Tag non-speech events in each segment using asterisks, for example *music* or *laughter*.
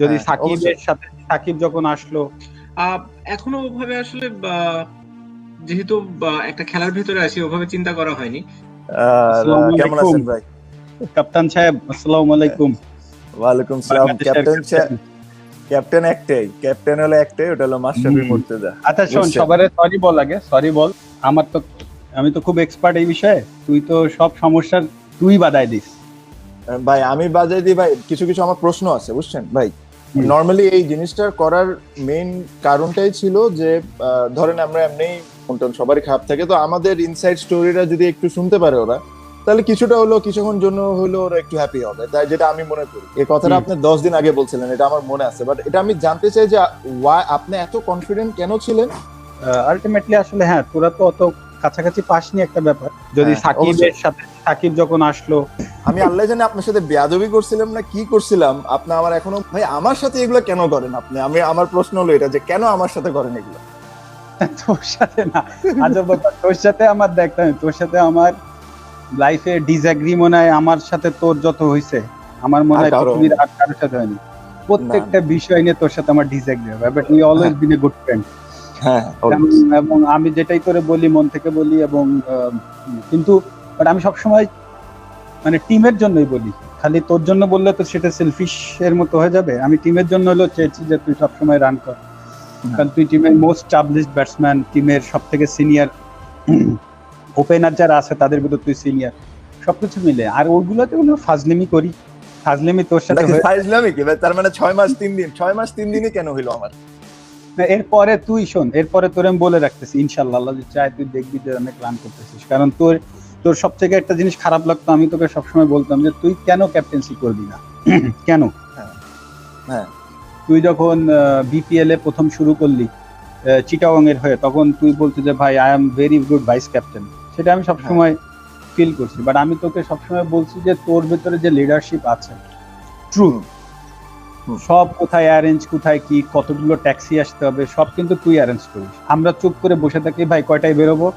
যদি হ্যাঁ, সাকিবের সাথে সাকিব যখন আসলো। আহ, এখনও ওভাবে আসলে যেহেতু একটা খেলার ভিতরে আছি ওভাবে চিন্তা করা হয়নি। কেমন আছেন ভাই? কাপ্তান সাহেব আসসালামু আলাইকুম। ওয়ালাইকুম সালাম। Captain captain. ক্যাপ্টেন একটাই ক্যাপ্টেন হলো একটাই ওটা হলো মাশরাফি হুম। মুর্তজা আচ্ছা শোন? সবারে সরি বল আগে সরি বল। আমার তো আমি তো খুব এক্সপার্ট এই বিষয়ে তুই তো সব সমস্যার তুই বাদায় দিস। ভাই আমি বাজাই দিই ভাই কিছু কিছু আমার প্রশ্ন আছে বুঝছেন? ভাই। নর্মালি এই জিনিসটা করার মেইন কারণটাই ছিল যে ধরেন আমরা এমনি মন সবারই খারাপ থাকে তো আমাদের ইনসাইড স্টোরিটা যদি একটু শুনতে পারে ওরা তাহলে কিছুটা হলো কিছুক্ষণ জন্য হলো ওরা একটু হ্যাপি হবে। তাই যেটা আমি মনে করি। এই কথাটা। আপনি দশ দিন আগে বলছিলেন এটা আমার মনে আছে। বাট এটা আমি জানতে চাই যে আপনি এত কনফিডেন্ট কেন ছিলেন? আলটিমেটলি আসলে হ্যাঁ তোরা তো অত কাছাকাছি পাসনি একটা ব্যাপার। যদি হ্যাঁ, সাকিবের সাথে সাকিব যখন আসলো। আমি আল্লাহ জানে আপনার সাথে বেয়াদবি করছিলাম না কি করছিলাম আপনি আমার এখনও ভাই আমার সাথে এগুলো কেন করেন আপনি? আমি আমার প্রশ্ন হলো এটা যে কেন আমার সাথে করেন এগুলো? তোর সাথে না। আজব ব্যাপার তোর সাথে আমার দেখ তোর সাথে আমার লাইফে ডিসএগ্রি মনে হয় আমার সাথে তোর যত হয়েছে আমার মনে হয় পৃথিবীর আর কারোর সাথে হয়নি। প্রত্যেকটা বিষয় নিয়ে তোর সাথে আমার ডিসএগ্রি হবে but we always been a good friend হ্যাঁ এবং আমি যেটাই করে বলি মন থেকে বলি এবং কিন্তু বাট আমি সবসময় মানে টিমের জন্যই বলি। খালি তোর জন্য বললে তো সেটা সেলফিশ এর মতো হয়ে যাবে। আমি টিমের জন্য হলো চেয়েছি যে তুই সবসময় রান কর। কারণ তুই টিমের মোস্ট স্টাবলিশড ব্যাটসম্যান টিমের সব থেকে সিনিয়র ওপেনার যারা আছে তাদের ভিতর তুই সিনিয়র সবকিছু মিলে। আর ওগুলোতে কোনো ফাজলিমি করি। ফাজলিমি তোর সাথে হয়ে ফাইজলামি কি? তার মানে ছয় মাস তিন দিন। ছয় মাস তিন দিনই কেন হইল আমার? এরপরে তুই শোন এরপরে তোর আমি বলে রাখতেছি ইনশাল্লাহ আল্লাহ যদি চায় তুই দেখবি যে অনেক রান করতেছিস। কারণ তোর তোর সব থেকে একটা জিনিস খারাপ লাগতো আমি তোকে সবসময় বলতাম যে তুই কেন ক্যাপ্টেন্সি করবি না? *clears throat* কেন? হ্যাঁ। তুই যখন বিপিএল এ প্রথম শুরু করলি চিটাগং এর হয়ে তখন তুই বলতি যে ভাই I am very good vice captain সেটা আমি সবসময় ফিল করছি। বাট আমি তোকে সবসময় বলছি যে তোর ভেতরে যে লিডারশিপ আছে ট্রু। সব কোথায় অ্যারেঞ্জ কোথায় কি, কতগুলো ট্যাক্সি আসতে হবে, সব কিন্তু তুই অ্যারেঞ্জ করিস। আমরা চুপ করে বসে থাকি, ভাই, কয়টায় বেরোবো?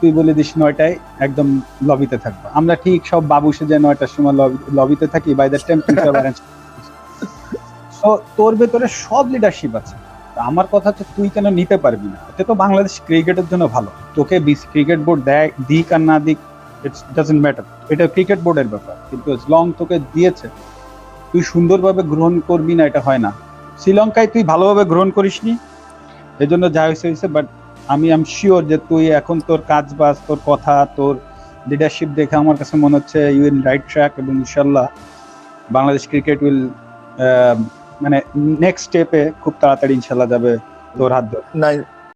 তুই বলে দিস, নয়টায়। একদম লবিতে থাকব। আমরা ঠিক সব বাবু সেজে নয়টার সময় লবিতে থাকি বাই দ্য টাইম তুই সব অ্যারেঞ্জ তো তোর ভেতরে সব লিডারশিপ আছে। আমার কথা হচ্ছে, তুই কেন নিতে পারবি না? এটা তো বাংলাদেশ ক্রিকেটের জন্য ভালো। তোকে ক্রিকেট বোর্ড দেয়, দিক আর না দিক ইটস ডাজেন্ট ম্যাটার এটা ক্রিকেট বোর্ডের ব্যাপার। কিন্তু লং তোকে দিয়েছে তুই সুন্দরভাবে গ্রহণ করবি না, এটা হয় না। শ্রীলঙ্কায় তুই ভালোভাবে গ্রহণ করিসনি এই জন্য যা হয়েছে হয়েছে বাট আমি আম শিওর যে তুই এখন তোর কাজ বাজ, তোর কথা, তোর লিডারশিপ দেখে আমার কাছে মনে হচ্ছে ইউ রাইট ট্র্যাক এবং ইনশাল্লাহ বাংলাদেশ ক্রিকেট উইল মানে নেক্সট স্টেপে খুব তাড়াতাড়ি ইনশাল্লাহ যাবে তোর হাত ধরে।